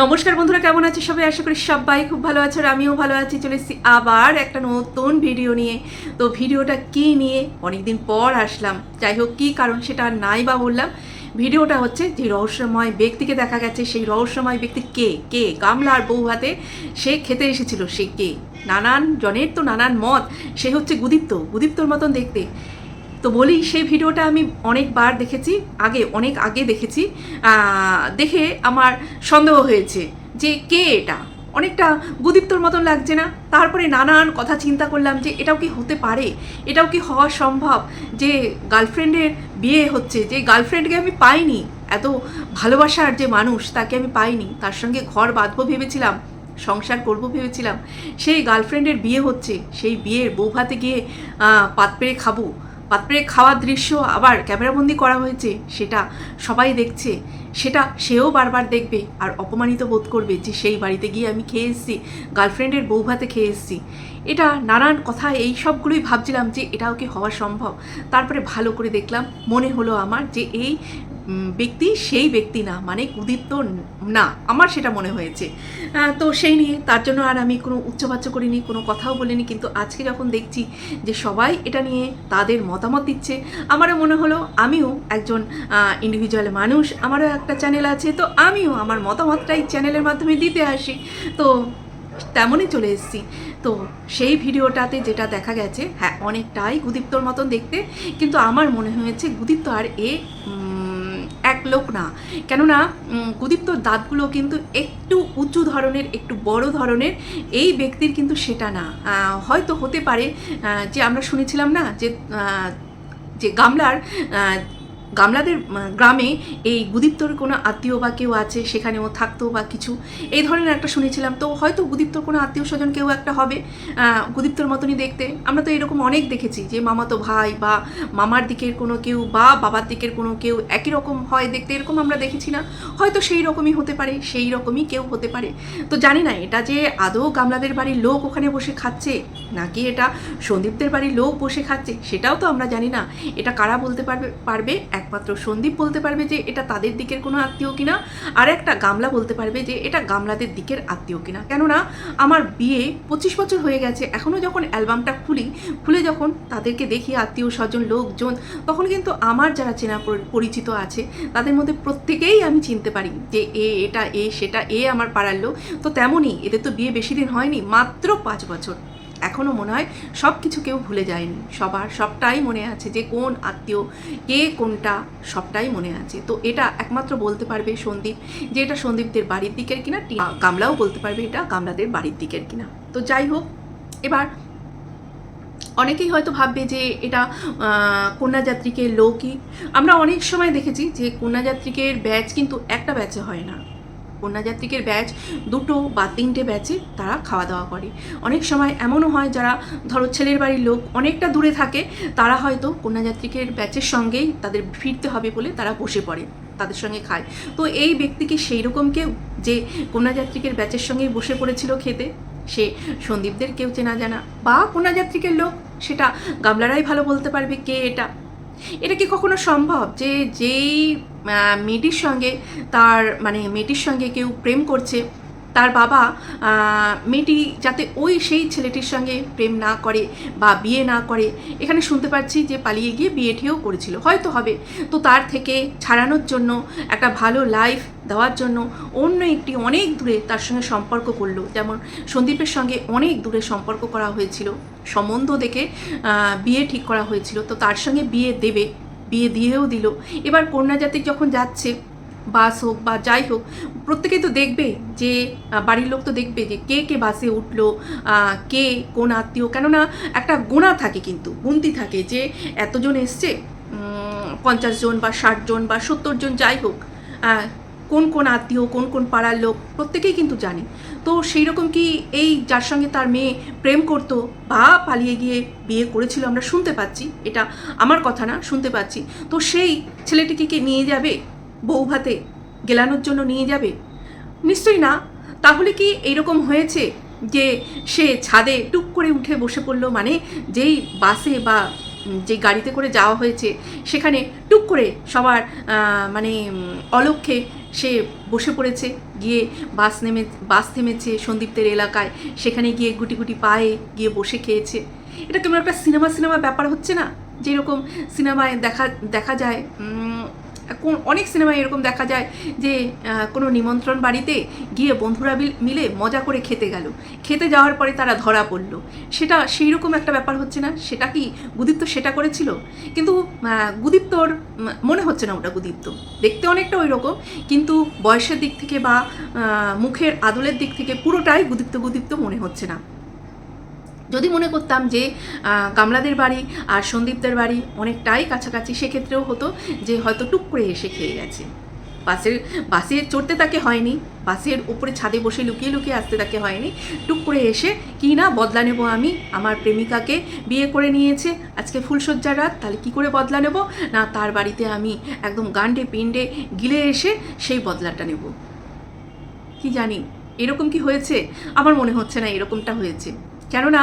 নমস্কার বন্ধুরা, কেমন আছে সবাই? আশা করি সবাই খুব ভালো আছে আর আমিও ভালো আছি। চলে এসেছি আবার একটা নতুন ভিডিও নিয়ে। তো ভিডিওটা কি নিয়ে? অনেকদিন পর আসলাম। যাই হোক, কী কারণ সেটা আর নাই বা বললাম। ভিডিওটা হচ্ছে যে রহস্যময় ব্যক্তিকে দেখা গেছে। সেই রহস্যময় ব্যক্তি কে? কে? গামলার বউ হাতে সে খেতে এসেছিল। সে কে? নানান জনের তো নানান মত। সে হচ্ছে গুদীপ্ত গুদীপ্তর মতন দেখতে। তো বলি সেই ভিডিওটা আমি অনেকবার দেখেছি, আগে, অনেক আগে দেখেছি। দেখে আমার সন্দেহ হয়েছে যে কে এটা? অনেকটা গুদীপ্তর মতন লাগছে না? তারপরে নানান কথা চিন্তা করলাম যে এটাও কি হতে পারে? এটাও কি হওয়া সম্ভব যে গার্লফ্রেন্ডের বিয়ে হচ্ছে? যে গার্লফ্রেন্ডকে আমি পাইনি? এত ভালোবাসার যে মানুষ, তাকে আমি পাইনি। তার সঙ্গে ঘর বাঁধবো ভেবেছিলাম, সংসার করব ভেবেছিলাম। সেই গার্লফ্রেন্ডের বিয়ে হচ্ছে, সেই বিয়ের বৌভাতে গিয়ে পাত পেরে খাব। পাত পেরে খাওয়ার দৃশ্য আবার ক্যামেরাবন্দি করা হয়েছে, সেটা সবাই দেখছে। সেটা সেও বারবার দেখবে আর অপমানিত বোধ করবে যে সেই বাড়িতে গিয়ে আমি খেয়ে এসেছি, গার্লফ্রেন্ডের বউ ভাতে খেয়ে এসেছি। এটা নানান কথা, এই সবগুলোই ভাবছিলাম যে এটাও কি হওয়া সম্ভব। তারপরে ভালো করে দেখলাম, মনে হলো আমার যে এই ব্যক্তি সেই ব্যক্তি না মানে উদিত্য না, আমার সেটা মনে হয়েছে। তো সেই নিয়ে তার জন্য আর আমি কোনো উচ্চবাচ্য করিনি, কোনো কথাও বলিনি, কিন্তু আজকে যখন দেখছি যে সবাই এটা নিয়ে তাদের মতামত দিচ্ছে, আমারও মনে হলো আমিও একজন ইন্ডিভিজুয়াল মানুষ, আমারও একটা চ্যানেল আছে, তো আমিও আমার মতামতটাই চ্যানেলের মাধ্যমে দিতে আসি। তো তেমনই চলে এসেছি। তো সেই ভিডিওটাতে যেটা দেখা গেছে হ্যাঁ অনেকটাই গুদীপ্তর মতন দেখতে, কিন্তু আমার মনে হয়েছে গুদীপ্ত আর এ এক লোক না। কেননা কুদীপ্ত দাঁতগুলো কিন্তু একটু উঁচু ধরনের, একটু বড় ধরনের, এই ব্যক্তির কিন্তু সেটা না। হয়তো হতে পারে যে আমরা শুনেছিলাম না যে যে গামলার গামলাদের গ্রামে এই গুদীপ্তর কোনো আত্মীয় বা কেউ আছে সেখানে ও থাকতো বা কিছু, এই ধরনের একটা শুনেছিলাম। তো হয়তো গুদীপ্তর কোনো আত্মীয় স্বজন কেউ একটা হবে গুদীপ্তর মতনই দেখতে। আমরা তো এরকম অনেক দেখেছি যে মামাতো ভাই বা মামার দিকের কোনো কেউ বা বাবার দিকের কোনো কেউ একই রকম হয় দেখতে, এরকম আমরা দেখেছি না। হয়তো সেই রকমই হতে পারে, সেই রকমই কেউ হতে পারে। তো জানি না এটা যে আদৌ গামলাদের বাড়ির লোক ওখানে বসে খাচ্ছে, নাকি এটা সন্দীপদের বাড়ির লোক বসে খাচ্ছে, সেটাও তো আমরা জানি না। এটা কারা বলতে পারবে পারবে? একমাত্র সন্দীপ বলতে পারবে যে এটা তাদের দিকের কোনো আত্মীয় কিনা, আর একটা গামলা বলতে পারবে যে এটা গামলাদের দিকের আত্মীয় কিনা। কেননা আমার বিয়ে পঁচিশ বছর হয়ে গেছে এখনও যখন অ্যালবামটা খুলি, খুলে যখন তাদেরকে দেখি আত্মীয় স্বজন, লোকজন, তখন কিন্তু আমার যারা চেনা পরিচিত আছে, তাদের মধ্যে প্রত্যেকেই আমি চিনতে পারি যে এ এটা, এ সেটা, এ আমার পাড়ার লোক। তো তেমনই, এদের তো বিয়ে বেশি দিন হয়নি, মাত্র পাঁচ বছর। এখনও মনে হয় সব কিছু কেউ ভুলে যায়নি। সবার সবটাই মনে আছে যে কোন আত্মীয় কে কোনটা সবটাই মনে আছে। তো এটা একমাত্র বলতে পারবে সন্দীপ যে এটা সন্দীপদের বাড়ির দিকের কিনা গামলাও বলতে পারবে এটা গামলাদের বাড়ির দিকের কিনা। তো যাই হোক এবার অনেকেই হয়তো ভাববে যে এটা আহ, কন্যাযাত্রীকের লোকই আমরা অনেক সময় দেখেছি যে কন্যাযাত্রীকের ব্যাচ কিন্তু একটা ব্যাচে হয় না। কন্যাযাত্রীকের ব্যাচ, দুটো বা তিনটে ব্যাচে তারা খাওয়া দাওয়া করে। অনেক সময় এমনও হয় যারা ধরো ছেলের বাড়ির লোক অনেকটা দূরে থাকে, তারা হয়তো কন্যাযাত্রীকের ব্যাচের সঙ্গেই তাদের ফিরতে হবে বলে তারা বসে পড়ে, তাদের সঙ্গে খায়। তো এই ব্যক্তিকে সেই রকম কেউ যে কন্যাযাত্রীকের ব্যাচের সঙ্গেই বসে পড়েছিল খেতে? সে সন্দীপদের কেউ চেনা জানা? বা কন্যাযাত্রীকের লোক? সেটা গামলারাই ভালো বলতে পারবে কে এটা? এটা কি কখনো সম্ভব যে যেই মেয়েটির সঙ্গে তার মানে মেয়েটির সঙ্গে কেউ প্রেম করছে? তার বাবা মেয়েটি যাতে ওই সেই ছেলেটির সঙ্গে প্রেম না করে বা বিয়ে না করে, এখানে শুনতে পাচ্ছি যে পালিয়ে গিয়ে বিয়েটিও করেছিল। হয়তো হবে। তো তার থেকে ছাড়ানোর জন্য, একটা ভালো লাইফ দেওয়ার জন্য অন্য একটি অনেক দূরে তার সঙ্গে সম্পর্ক করল। যেমন সন্দীপের সঙ্গে অনেক দূরে সম্পর্ক করা হয়েছিল। সম্বন্ধ দেখে বিয়ে ঠিক করা হয়েছিল। তো তার সঙ্গে বিয়ে দেবে, বিয়ে দিয়েও দিল। এবার কন্যাজাতি যখন যাচ্ছে বাস হোক বা যাই হোক, প্রত্যেকেই তো দেখবে যে বাড়ির লোক তো দেখবে যে কে কে বাসে উঠল কে কোন আত্মীয়, কেননা একটা গোনা থাকে কিন্তু, গুনতি থাকে যে এতজন এসছে পঞ্চাশ জন বা ষাট জন বা সত্তর জন যাই হোক কোন কোন আত্মীয়, কোন কোন পাড়ার লোক, প্রত্যেকেই কিন্তু জানে। তো সেই রকম কি এই যার সঙ্গে তার মেয়ে প্রেম করতো, বা পালিয়ে গিয়ে বিয়ে করেছিল আমরা শুনতে পাচ্ছি, এটা আমার কথা না, শুনতে পাচ্ছি। তো সেই ছেলেটিকে কি নিয়ে যাবে? বউ ভাতে গেলানোর জন্য নিয়ে যাবে? নিশ্চয়ই না। তাহলে কি এইরকম হয়েছে যে সে ছাদে টুক করে উঠে বসে পড়ল? মানে যেই বাসে বা যে গাড়িতে করে যাওয়া হয়েছে, সেখানে টুক করে সবার মানে অলক্ষে সে বসে পড়েছে। গিয়ে বাস নেমে, বাস থেমেছে সন্দীপদের এলাকায়। সেখানে গিয়ে গুটি গুটি পায়ে গিয়ে বসে খেয়েছে। এটা কেমন একটা সিনেমা সিনেমা ব্যাপার হচ্ছে না? যেরকম সিনেমায় দেখা দেখা যায় কোন, অনেক সিনেমায় এরকম দেখা যায় যে কোনো নিমন্ত্রণ বাড়িতে গিয়ে বন্ধুরা মিল- মজা করে খেতে গেল। খেতে যাওয়ার পরে তারা ধরা পড়ল। সেটা সেই রকম একটা ব্যাপার হচ্ছে না? সেটা কি গুদীপ্ত সেটা করেছিল? কিন্তু গুদীপ্তর মনে হচ্ছে না ওটা গুদীপ্ত। দেখতে অনেকটা ওই রকম কিন্তু বয়সের দিক থেকে বা মুখের আদলের দিক থেকে পুরোটাই গুদীপ্ত গুদীপ্ত মনে হচ্ছে না। যদি মনে করতাম যে কামলাদের বাড়ি আর সন্দীপদের বাড়ি অনেকটাই কাছাকাছি, সেক্ষেত্রেও হতো যে, হয়তো টুক করে এসে খেয়ে গেছে। বাসের, বাসে চড়তে তাকে হয়নি, বাসের উপরে ছাদে বসে লুকিয়ে লুকিয়ে আসতে তাকে হয়নি। টুক করে এসে, কি না, বদলা নেব আমি? আমার প্রেমিকাকে বিয়ে করে নিয়েছে, আজকে ফুলসজ্জার রাত, তাহলে কি করে বদলা নেব? না, তার বাড়িতে আমি একদম গান্ডে পিণ্ডে গিলে এসে সেই বদলাটা নেব। কি জানি, এরকম কি হয়েছে? আমার মনে হচ্ছে না এরকমটা হয়েছে। কেননা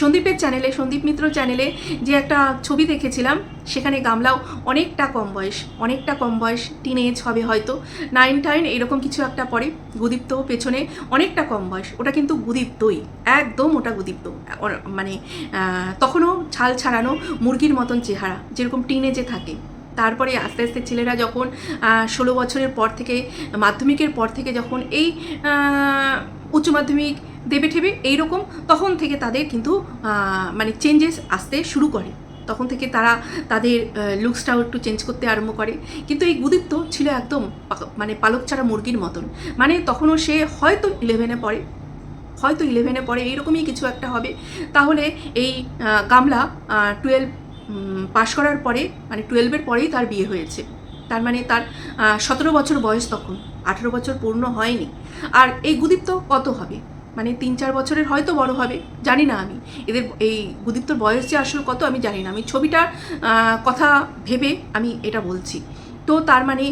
সন্দীপের চ্যানেলে সন্দীপ মিত্র চ্যানেলে যে একটা ছবি দেখেছিলাম, সেখানে গামলাও অনেকটা কম বয়স, অনেকটা কম বয়স টিন এজ হবে হয়তো। নাইন টাইন এরকম কিছু একটা পরে, গুদীপ্ত পেছনে অনেকটা কম বয়স। ওটা কিন্তু গুদীপ্তই, একদম ওটা গুদীপ্ত। মানে তখনও ছাল ছাড়ানো মুরগির মতন চেহারা, যেরকম টিনেজে থাকে। তারপরে আস্তে আস্তে ছেলেরা যখন ষোলো বছরের পর থেকে, মাধ্যমিকের পর থেকে যখন এই উচ্চ মাধ্যমিক দেবে ঠেবে এইরকম, তখন থেকে তাদের কিন্তু মানে চেঞ্জেস আসতে শুরু করে। তখন থেকে তারা তাদের লুকসটাও একটু চেঞ্জ করতে আরম্ভ করে। কিন্তু এই গুদীপ্ত ছিল একদম মানে পালক ছাড়া মুরগির মতন। মানে তখনও সে হয়তো ইলেভেনে পড়ে, হয়তো ইলেভেনে পড়ে, এইরকমই কিছু একটা হবে। তাহলে এই গামলা টুয়েলভ পাশ করার পরে মানে টুয়েলভের পরেই তার বিয়ে হয়েছে। তার মানে তার সতেরো বছর বয়স তখন। আঠেরো বছর পূর্ণ হয়নি। আর এই গুদীপ্ত কত হবে? মানে তিন চার বছরের হয়তো বড় হবে, জানি না আমি। এদের এই গুদীপ্তর বয়স যে আসলে কত আমি জানি না। আমি ছবিটার কথা ভেবে আমি এটা বলছি। তো তার মানে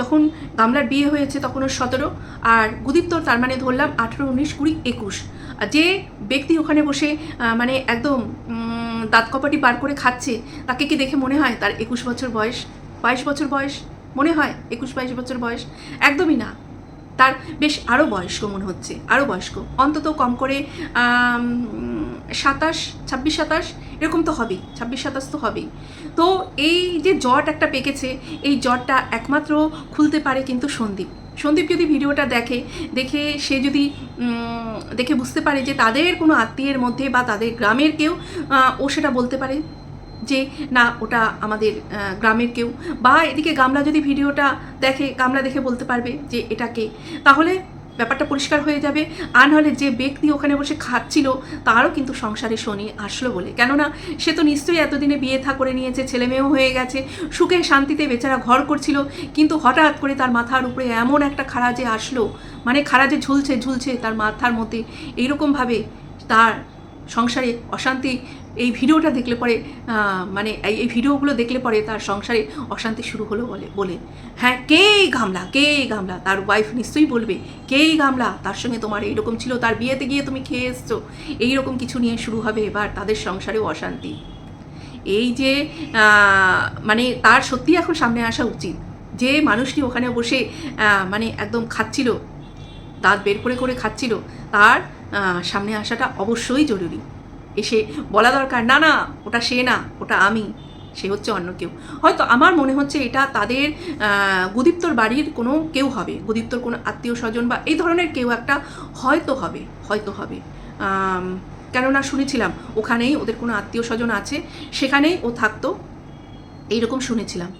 যখন গামলার বিয়ে হয়েছে তখন ওর সতেরো, আর গুদীপ্তর তার মানে ধরলাম আঠেরো, উনিশ, কুড়ি, একুশ। আর যে ব্যক্তি ওখানে বসে মানে একদম দাঁত কপাটি বার করে খাচ্ছে, তাকে কি দেখে মনে হয় তার একুশ বছর বয়স, বাইশ বছর বয়স? মনে হয় একুশ, বাইশ বছর বয়স? একদমই না। তার বেশ আরও বয়স্ক মনে হচ্ছে আরও বয়স্ক। অন্তত কম করে সাতাশ, ছাব্বিশ সাতাশ, এরকম তো হবেই, ছাব্বিশ সাতাশ তো হবেই। তো এই যে জট একটা পেকেছে, এই জটটা একমাত্র খুলতে পারে কিন্তু সন্দীপ। সন্দীপ যদি ভিডিওটা দেখে দেখে সে যদি দেখে বুঝতে পারে যে তাদের কোনো আত্মীয়ের মধ্যে বা তাদের গ্রামের কেউ ও সেটা বলতে পারে। যে না, ওটা আমাদের গ্রামের কেউ। বা এদিকে গামলা যদি ভিডিওটা দেখে, গামলা দেখে বলতে পারবে যে এটাকে তাহলে ব্যাপারটা পরিষ্কার হয়ে যাবে। আর নাহলে যে ব্যক্তি ওখানে বসে খাচ্ছিল, তারও কিন্তু সংসারে শনি আসলো বলে। কেননা, সে তো নিশ্চয়ই এতদিনে বিয়ে থা করে নিয়েছে, ছেলে মেয়েও হয়ে গেছে, সুখে শান্তিতে বেচারা ঘর করছিল। কিন্তু হঠাৎ করে তার মাথার উপরে এমন একটা যে আসলো মানে যে ঝুলছে ঝুলছে তার মাথার মধ্যে। এইরকমভাবে তার সংসারে অশান্তি, এই ভিডিওটা দেখলে পরে মানে এই ভিডিওগুলো দেখলে পরে তার সংসারে অশান্তি শুরু হলো বলে বলে। হ্যাঁ কে গামলা কে গামলা, তার ওয়াইফ নিশ্চয়ই বলবে কে গামলা, তার সঙ্গে তোমার এইরকম ছিল, তার বিয়েতে গিয়ে তুমি খেয়ে এসছো। এইরকম কিছু নিয়ে শুরু হবে এবার, তাদের সংসারেও অশান্তি। এই যে মানে তার সত্যি এখন সামনে আসা উচিত। যে মানুষটি ওখানে বসে মানে একদম খাচ্ছিল, দাঁত বের করে করে খাচ্ছিল, তার সামনে আসাটা অবশ্যই জরুরি। এসে বলা দরকার, না না, ওটা সে না, ওটা আমি, সে হচ্ছে অন্য কেউ। হয়তো আমার মনে হচ্ছে এটা তাদের গুদীপ্তর বাড়ির কোনো কেউ হবে, গুদীপ্তর কোনো আত্মীয় স্বজন বা এই ধরনের কেউ একটা হয়তো হবে হয়তো হবে। কেননা শুনেছিলাম, ওখানেই ওদের কোনো আত্মীয় স্বজন আছে, সেখানেই ও থাকতো, এইরকম শুনেছিলাম।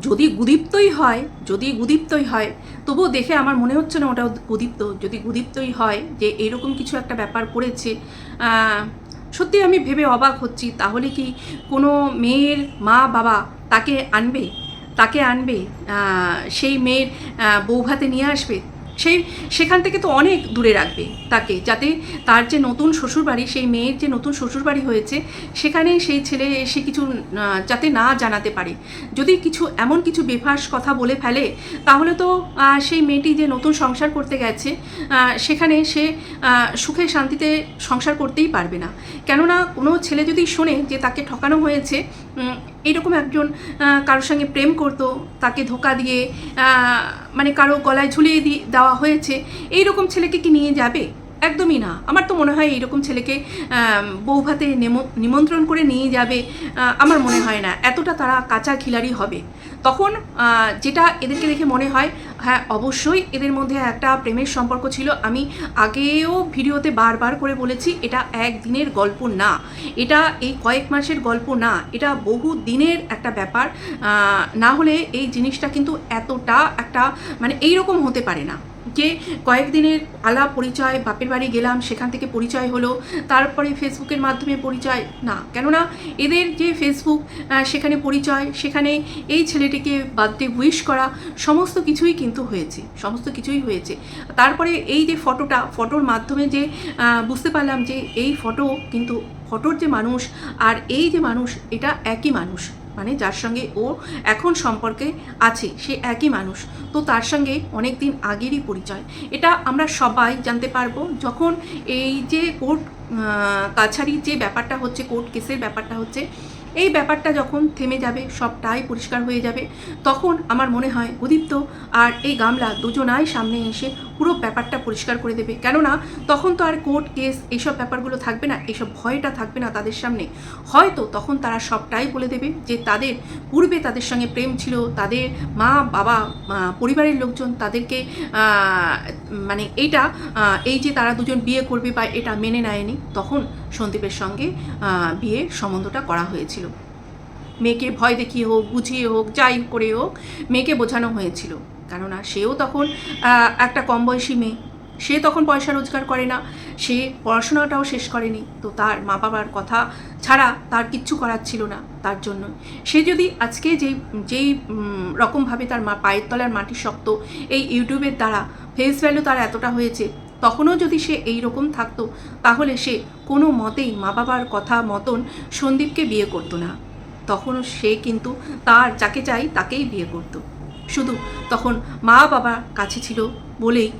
যদি গুদীপ্তই হয় যদি গুদীপ্তই হয় তবুও দেখে আমার মনে হচ্ছে না ওটা গুদীপ্ত যদি গুদীপ্তই হয় যে এরকম কিছু একটা ব্যাপার আহ, সত্যি আমি ভেবে অবাক হচ্ছি। তাহলে কি কোনো মেয়ের মা বাবা তাকে আনবে? তাকে আনবে সেই মেয়ের বৌভাতে নিয়ে আসবে? সেই সেখান থেকে তো অনেক দূরে রাখবে তাকে, যাতে তার যে নতুন শ্বশুরবাড়ি, সেই মেয়ের যে নতুন শ্বশুরবাড়ি হয়েছে, সেখানে সেই ছেলে এসে কিছু যাতে না জানাতে পারে। যদি কিছু এমন কিছু বেফাস কথা বলে ফেলে, তাহলে তো সেই মেয়েটি যে নতুন সংসার করতে গেছে সেখানে সে সুখে শান্তিতে সংসার করতেই পারবে না। কেননা কোনো ছেলে যদি শোনে যে তাকে ঠকানো হয়েছে উম, এরকম একজন কারোর সঙ্গে প্রেম করতো তাকে ধোকা দিয়ে মানে কারও গলায় ঝুলিয়ে দিয়ে দেওয়া হয়েছে এই রকম ছেলেকে কি নিয়ে যাবে? একদমই না। আমার তো মনে হয় এইরকম ছেলেকে বৌভাতে নিমন্ত্রণ করে নিয়ে যাবে আমার মনে হয় না। এতটা তারা কাঁচা খিলাড়ি হবে। তখন যেটা এদেরকে দেখে মনে হয় হ্যাঁ অবশ্যই এদের মধ্যে একটা প্রেমের সম্পর্ক ছিল। আমি আগেও ভিডিওতে বারবার করে বলেছি, এটা একদিনের গল্প না। এটা এই কয়েক মাসের গল্প না। এটা বহু দিনের একটা ব্যাপার। না হলে এই জিনিসটা কিন্তু এতটা একটা মানে এইরকম হতে পারে না। যে কয়েকদিনের আলাপ, পরিচয়, বাপের বাড়ি গেলাম, সেখান থেকে পরিচয় হলো, তারপরে ফেসবুকের মাধ্যমে পরিচয়, না, কেননা এদের যে ফেসবুক সেখানে পরিচয়, সেখানে এই ছেলেটিকে বার্থডে উইশ করা, সমস্ত কিছুই কিন্তু হয়েছে, সমস্ত কিছুই হয়েছে। তারপরে এই যে ফটোটা, ফটোর মাধ্যমে যে বুঝতে পারলাম যে এই ফটো কিন্তু, ফটোর যে মানুষ আর এই যে মানুষ, এটা একই মানুষ। মানে যার সঙ্গে ও এখন সম্পর্কে আছে, সে একই মানুষ। তো তার সঙ্গে অনেক দিন আগেরই পরিচয়। এটা আমরা সবাই জানতে পারব। যখন এই যে কোর্ট কাছারির যে ব্যাপারটা হচ্ছে, কোর্ট কেসের ব্যাপারটা হচ্ছে, এই ব্যাপারটা যখন থেমে যাবে, সবটাই পরিষ্কার হয়ে যাবে, তখন আমার মনে হয়, উদীপ্ত আর এই গামলা দুজনাই সামনে এসে পুরো ব্যাপারটা পরিষ্কার করে দেবে। কেননা, তখন তো আর কোর্ট কেস এইসব ব্যাপারগুলো থাকবে না, এইসব ভয়টা থাকবে না তাদের সামনে। হয়তো তখন তারা সবটাই বলে দেবে যে তাদের, পূর্বে তাদের সঙ্গে প্রেম ছিল, তাদের মা, বাবা পরিবারের লোকজন তাদেরকে মানে এইটা এই যে তারা দুজন বিয়ে করবে বা এটা মেনে নেয়নি, তখন সন্দীপের সঙ্গে বিয়ে সম্বন্ধটা করা হয়েছিল। মেয়েকে ভয় দেখিয়ে হোক, বুঝিয়ে হোক, যাই করে হোক, মেয়েকে বোঝানো হয়েছিল। কেননা সেও তখন একটা কম বয়সী মেয়ে। সে তখন পয়সা রোজগার করে না। সে পড়াশোনাটাও শেষ করেনি। তো তার মা বাবার কথা ছাড়া তার কিচ্ছু করার ছিল না তার জন্য সে যদি আজকে যেই যেই রকমভাবে তার মা পায়ের তলার মাটি শক্ত এই ইউটিউবের দ্বারা ফেস ভ্যালু তার এতটা হয়েছে, তখনও যদি সে এই রকম থাকতো, তাহলে সে কোনো মতেই মা বাবার কথা মতন সন্দীপকে বিয়ে করতো না। তখনও সে কিন্তু তার, যাকে চাই তাকেই বিয়ে করতো। শুধু তখন মা বাবার কাছে ছিল বলেই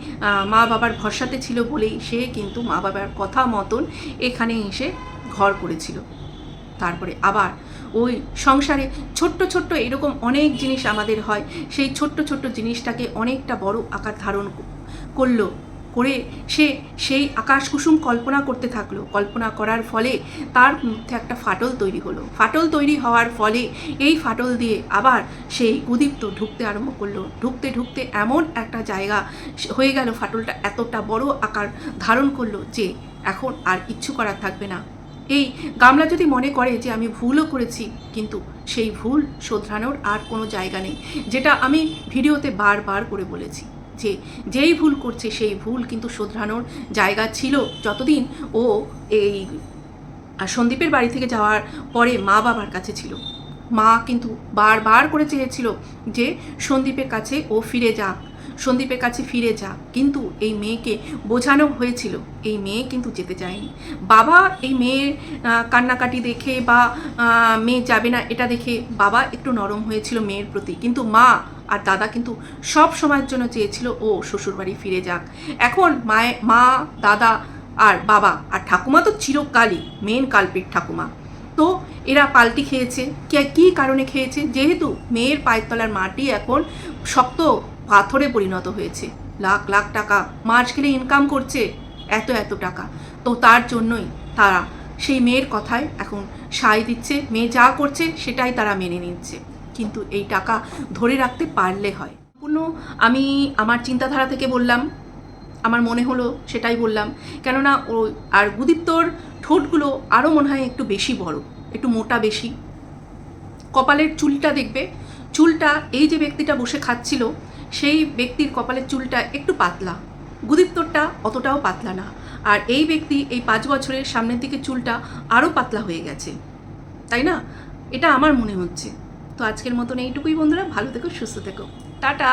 মা বাবার ভরসাতে ছিল বলেই সে কিন্তু মা বাবার কথা মতন এখানে এসে ঘর করেছিল। তারপরে আবার ওই সংসারে ছোট্ট ছোট্ট এরকম অনেক জিনিস আমাদের হয়, সেই ছোট্ট ছোট্ট জিনিসটাকে অনেকটা বড় আকার ধারণ করল। করে সে সেই আকাশ কুসুম কল্পনা করতে থাকল। কল্পনা করার ফলে তার মধ্যে একটা ফাটল তৈরি হলো। ফাটল তৈরি হওয়ার ফলে এই ফাটল দিয়ে আবার সেই উদীপ্ত ঢুকতে আরম্ভ করল। ঢুকতে ঢুকতে এমন একটা জায়গা হয়ে গেল ফাটলটা এতটা বড় আকার ধারণ করল যে এখন আর কিচ্ছু করার থাকবে না। এই গামলা যদি মনে করে যে আমি ভুলও করেছি, কিন্তু সেই ভুল শোধরানোর আর কোনো জায়গা নেই, যেটা আমি ভিডিওতে বারবার করে বলেছি। যে যেই ভুল করছে সেই ভুল কিন্তু শোধরানোর জায়গা ছিল যতদিন ও এই সন্দীপের বাড়ি থেকে যাওয়ার পরে মা বাবার কাছে ছিল। মা কিন্তু বারবার করে চেয়েছিল যে সন্দীপের কাছে ও ফিরে যাক, সন্দীপের কাছে ফিরে যাক। কিন্তু এই মেয়েকে বোঝানো হয়েছিল, এই মেয়ে কিন্তু যেতে চায়নি। বাবা এই মেয়ের কান্নাকাটি দেখে বা মেয়ে যাবে না এটা দেখে বাবা একটু নরম হয়েছিল মেয়ের প্রতি। কিন্তু মা আর দাদা কিন্তু সব সময়ের জন্য চেয়েছিল, ও, শ্বশুরবাড়ি ফিরে যাক। এখন মায়ে, মা, দাদা আর বাবা আর ঠাকুমা তো চিরকালই মেন কালপিট ঠাকুমা। তো এরা পাল্টি খেয়েছে। কে- কী কারণে খেয়েছে? যেহেতু মেয়ের পায়ের তলার মাটি এখন শক্ত পাথরে পরিণত হয়েছে। লাখ লাখ টাকা মাস গেলে ইনকাম করছে এত এত টাকা। তো তার জন্যই তারা সেই মেয়ের কথায় এখন সায় দিচ্ছে। মেয়ে যা করছে সেটাই তারা মেনে নিচ্ছে। কিন্তু এই টাকা ধরে রাখতে পারলে হয়। সম্পূর্ণ আমি আমার চিন্তাধারা থেকে বললাম, আমার মনে হলো সেটাই বললাম। কেননা ও আর গুদীপ্তর ঠোঁটগুলো আরও মনে হয় একটু বেশি বড়, একটু মোটা বেশি। কপালের চুলটা দেখবে, চুলটা এই যে ব্যক্তিটা বসে খাচ্ছিল, সেই ব্যক্তির কপালের চুলটা একটু পাতলা। গুদীপ্তরটা অতটাও পাতলা না। আর এই ব্যক্তি এই পাঁচ বছরের সামনের দিকে চুলটা আরও পাতলা হয়ে গেছে। তাই না? এটা আমার মনে হচ্ছে। তো আজকের মতন এইটুকুই বন্ধুরা ভালো থেকো সুস্থ থেকো। টাটা!